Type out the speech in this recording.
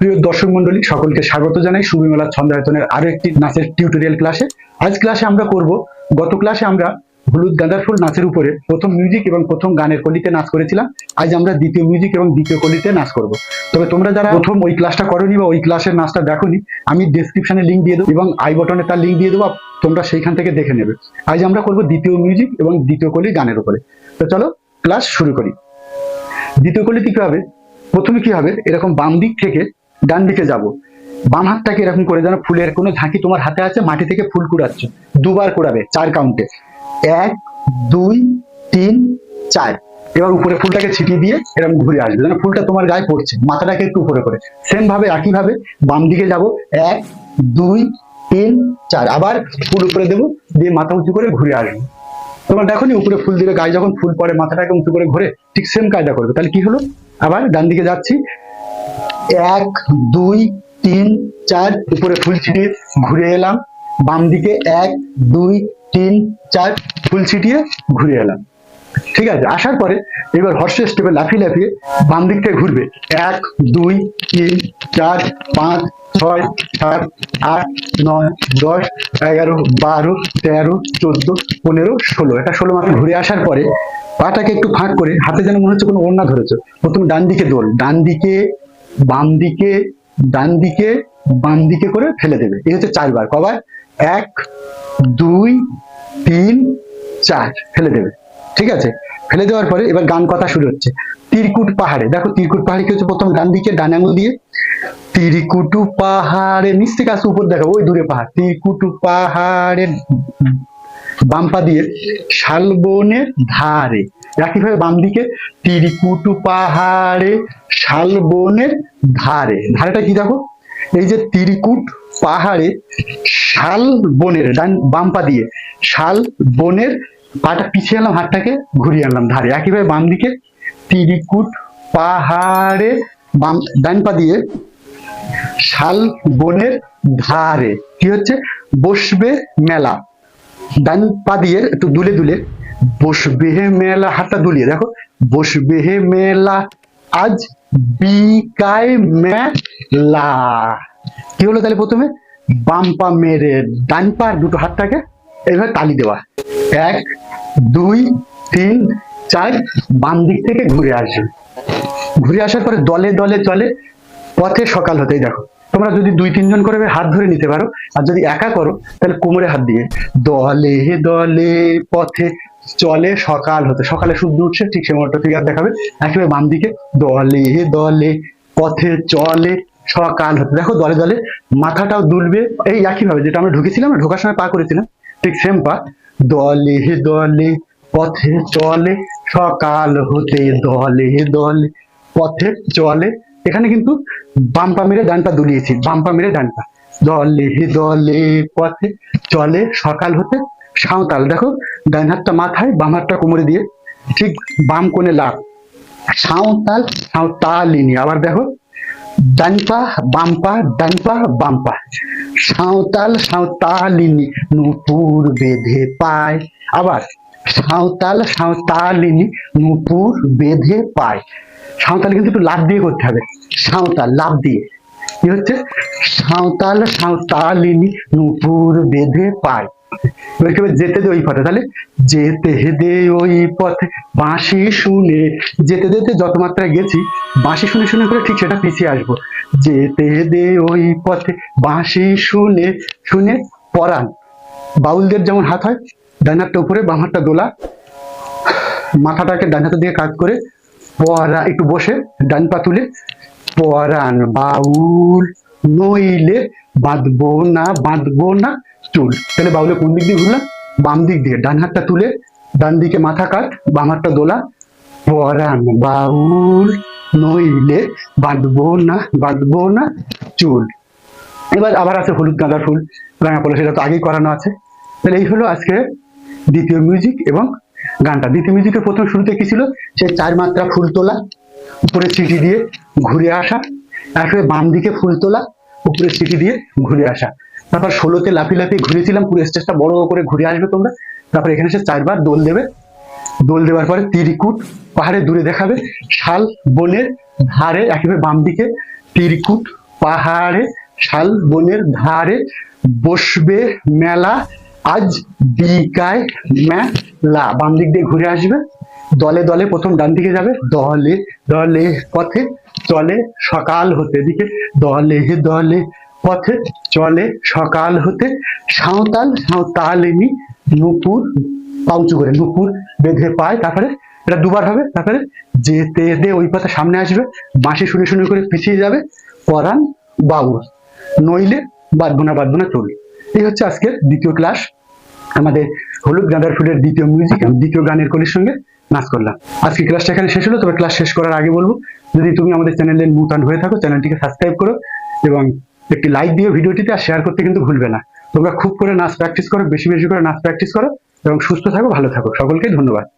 প্রিয় দর্শক মন্ডলী, সকলকে স্বাগত জানাই। সুবিমলা ছন্দায়তনের আরও একটি নাচের টিউটোরিয়াল ক্লাসে আজ ক্লাসে আমরা করব, গত ক্লাসে আমরা হলুদ গাঁদার ফুল নাচের উপরে প্রথম মিউজিক এবং প্রথম গানের কলিতে নাচ করেছিলাম। আজ আমরা দ্বিতীয় মিউজিক এবং দ্বিতীয় কলিতে নাচ করব। তবে তোমরা যারা প্রথম ওই ক্লাসটা করনি বা ওই ক্লাসের নাচটা দেখোনি, আমি ডেসক্রিপশনে লিঙ্ক দিয়ে দেবো এবং আই বটনে তার লিঙ্ক দিয়ে দেবো তোমরা সেইখান থেকে দেখে নেবে। আজ আমরা করব দ্বিতীয় মিউজিক এবং দ্বিতীয় কলি গানের উপরে। তো চলো ক্লাস শুরু করি। দ্বিতীয় কলিতে কি হবে? প্রথমে কি হবে? এরকম বাম দিক থেকে ডান দিকে যাব। বাম হাতটাকে এরকম করে যেন ফুলের কোনো ঝাঁকি তোমার হাতে আছে, মাটি থেকে ফুল কুড়াচ্ছ। দুবার কুড়াবে, চার কাউন্টে এক, দুই, তিন, চার। এবার উপরে ফুলটাকে ছিটিয়ে দিয়ে এরকম ঘুরে আসবে, যেন ফুলটা তোমার গায়ে পড়ছে, মাথাটাকে একটু উপরে করে। সেম ভাবে, একই ভাবে, বাম দিকে যাব। এক, দুই, তিন, চার। আবার ফুল উপরে দেবো, দিয়ে মাথা উঁচু করে ঘুরে আসব। তোমার দেখো নি, উপরে ফুল দিলে গায়ে যখন ফুল পড়ে, মাথাটাকে উঁচু করে ঘুরে, ঠিক সেম কায়দা করবে। তাহলে কি হলো? আবার ডান দিকে যাচ্ছি এক, দুই, তিন, চার, উপরে ফুল ছিটিয়ে ঘুরে এলাম। বাম দিকে এক, দুই, তিন, চার, ফুল ছিটিয়ে ঘুরে এলাম। ঠিক আছে, আসার পরে এবার হর্ষ স্টেপে লাফিয়ে লাফিয়ে বাম দিক থেকে ঘুরবে। এক, দুই, তিন, চার, পাঁচ, ছয়, সাত, আট, নয়, দশ, এগারো, বারো, তেরো, চোদ্দ, পনেরো, ষোলো। এটা ষোলো মাসে ঘুরে আসার পরে পাটাকে একটু ফাঁক করে হাতে যেন মনে হচ্ছে কোনো ওড়না ধরেছে। প্রথম ডান দিকে দোল ডান দিকে বাম দিকে ডান দিকে বাম দিকে করে ফেলে দেবে। এই হচ্ছে চারবার। কবার? এক, দুই, তিন, চার। ফেলে দেবে। ঠিক আছে? ফেলে দেওয়ার পরে এবার গান কথা শুরু হচ্ছে। তিরকুট পাহাড়ে। দেখো তিরকুট পাহাড়ে কি হচ্ছে? প্রথম ডান দিকে, ডান আঙুল দিয়ে। তিরকুটু পাহাড়ে, নিচ থেকে আসছে উপর দেখো, ওই দূরে পাহাড়। তিরকুটু পাহাড়ের বাম্পা দিয়ে শালবনের ধারে। একইভাবে বাম দিকে তিরকুটু পাহাড়ে, শালবনের ধারে। ধারেটা কি দেখো? এই যে তিরকুট পাহাড়ে শাল বনের ডান, বাম পা দিয়ে শাল বনের পাটা পিছিয়ে আনলাম, হাতটাকে ঘুরিয়ে আনলাম ধারে। একইভাবে বাম দিকে তিরিকুট পাহাড়ে, বাম, ডান পা দিয়ে শাল বনের ধারে। কি হচ্ছে? বসবে মেলা। ডান পা দিয়ে, একটু দুলে দুলে বসবে হে মেলা, হাতটা দুলিয়ে, দেখো বসবে হে মেলা, আজ বিকায় মেলা। কি হলো তাহলে প্রথমে? বাম পা মেরে ডান পা দুটো হাতটাকে এইভাবে তালি দেওয়া। এক, দুই, তিন, চার, বাম দিক থেকে ঘুরে আসবে। ঘুরে আসার পরে দলে দলে চলে, পথে সকাল হতেই দেখো তোমরা যদি দুই, তিনজন করে হাত ধরে নিতে পারো, আর যদি একা করো, তাহলে কোমরে হাত দিয়ে দলে দলে, পথে চলে, সকাল হতে, সকালে সূর্য উঠছে, ঠিক সে মোটর ফিগার দেখাবে, একেবারে বাম দিকে দলে দলে, পথে চলে, সকাল হতে। দেখো দলে দলে মাথাটাও দুলবে, এই একই ভাবে যেটা আমরা ঢুকেছিলাম, ঢোকার সময় পা করেছিলাম, ঠিক সেম পা। দলে দলে, পথে চলে, সকাল হতে দলে দলে, পথে চলে। এখানে কিন্তু বাম পা মেরে ডান পা দুলিয়েছি বাম পা মেরে ডান পা দলে দলে পথে চলে, সকাল হতে সাঁওতাল। দেখো, ডান হাতটা মাথায়, বাম হাতটা কোমরে দিয়ে, ঠিক বাম কোণে লাভ সাঁওতাল, সাঁওতালিনী। আবার দেখো ডান পা বাম পা ডান পা বাম পা সাঁওতাল, সাঁওতালিনী, নুপুর বেঁধে পায়। আবার সাঁওতাল, সাঁওতালিনী, নুপুর, বেঁধে, পায়। সাঁওতাল কিন্তু একটু লাভ দিয়ে করতে হবে। সাঁওতাল লাভ দিয়ে। কি হচ্ছে? সাঁওতাল, সাঁওতালিনী, নুপুর, বেঁধে, পায়। যেতে দে ওই পথে। তাহলে যেতে দে ওই পথে। বাঁশি শুনে যেতে যেতে যত মাত্রায় গেছি, বাঁশি শুনে শুনে করে ঠিক সেটা পিছিয়ে আসব। যেতে দে ওই পথে, বাঁশি শুনে শুনে পরাণ। বাউলদের যেমন হাত হয় ডান হাতটা উপরে, বাম হাতটা দোলা। মাথাটাকে ডান হাতে দিয়ে কাজ করে পরা একটু বসে, ডান পা তুলে পরাণ বাউল নইলে বাঁধবো না বাঁধবো না চুল। তাহলে বাউলে কোন দিক দিয়ে ঘুরলাম? বাম দিক দিয়ে। ডান হাতটা তুলে, ডান দিকে মাথা কাট বাম হাতটা দোলা। পরাণ বাউল নইলে বাঁধবো না বাঁধবো না চুল। এবার আবার আছে হলুদ গাঁদা ফুল, রাঙা পলো সেটা তো আগেই করানো আছে। তাহলে এই হলো আজকে দ্বিতীয় মিউজিক এবং গানটা। দ্বিতীয় মিউজিকের প্রথম শুরুতে কি ছিল? সে চার মাত্রা ফুল তোলা, উপরে চিঠি দিয়ে ঘুরে আসা একেবারে বাম দিকে ফুল তোলা, উপরে চিঠি দিয়ে ঘুরে আসা। তারপর ষোলোতে লাফি লাফি ঘুরেছিলাম, পুরো স্টেজটা বড় করে ঘুরে আসবে তোমরা। তারপর এখানে সে চারবার দোল দেবে। দোল দেওয়ার পরে তিরিকুট পাহাড়ে দূরে দেখাবে। শাল, বনের ধারে, একেবারে বাম দিকে তিরিকুট পাহাড়ে, শাল, বনের ধারে বসবে মেলা আজ বিকায় মেলা। বাম দিক দিয়ে ঘুরে আসবে। দলে দলে প্রথম ডান দিকে যাবে। দলে দলে পথে চলে সকাল হতে এদিকে দলে দলে পথে চলে সকাল হতে সাঁওতাল সাঁওতালিনী নুপুর পাউচু করে, নুপুর বেঁধে পায়। তারপরে এটা দুবার হবে। তারপরে যেতে দে ওই পথে সামনে আসবে। বাঁশি শুনে শুনে করে পিছিয়ে যাবে। পরাণ বাবু নইলে বাঁধবো না বাঁধবো না চল এই হচ্ছে আজকের দ্বিতীয় ক্লাস আমাদের হলুদ গাঁদার ফুলের দ্বিতীয় মিউজিক আমি দ্বিতীয় গানের কলির সঙ্গে নাচ করলাম। আজকে ক্লাসটা এখানে শেষ হলো, তবে ক্লাস শেষ করার আগে বলব, যদি তুমি আমাদের চ্যানেলে নূতন হয়ে থাকো চ্যানেলটিকে সাবস্ক্রাইব করো এবং একটি লাইক দিয়ে ভিডিওটিতে, আর শেয়ার করতে কিন্তু ভুলবে না। তোমরা খুব করে নাচ প্র্যাকটিস করো, বেশি বেশি করে নাচ প্র্যাকটিস করো এবং সুস্থ থাকো, ভালো থাকো। সকলকে ধন্যবাদ।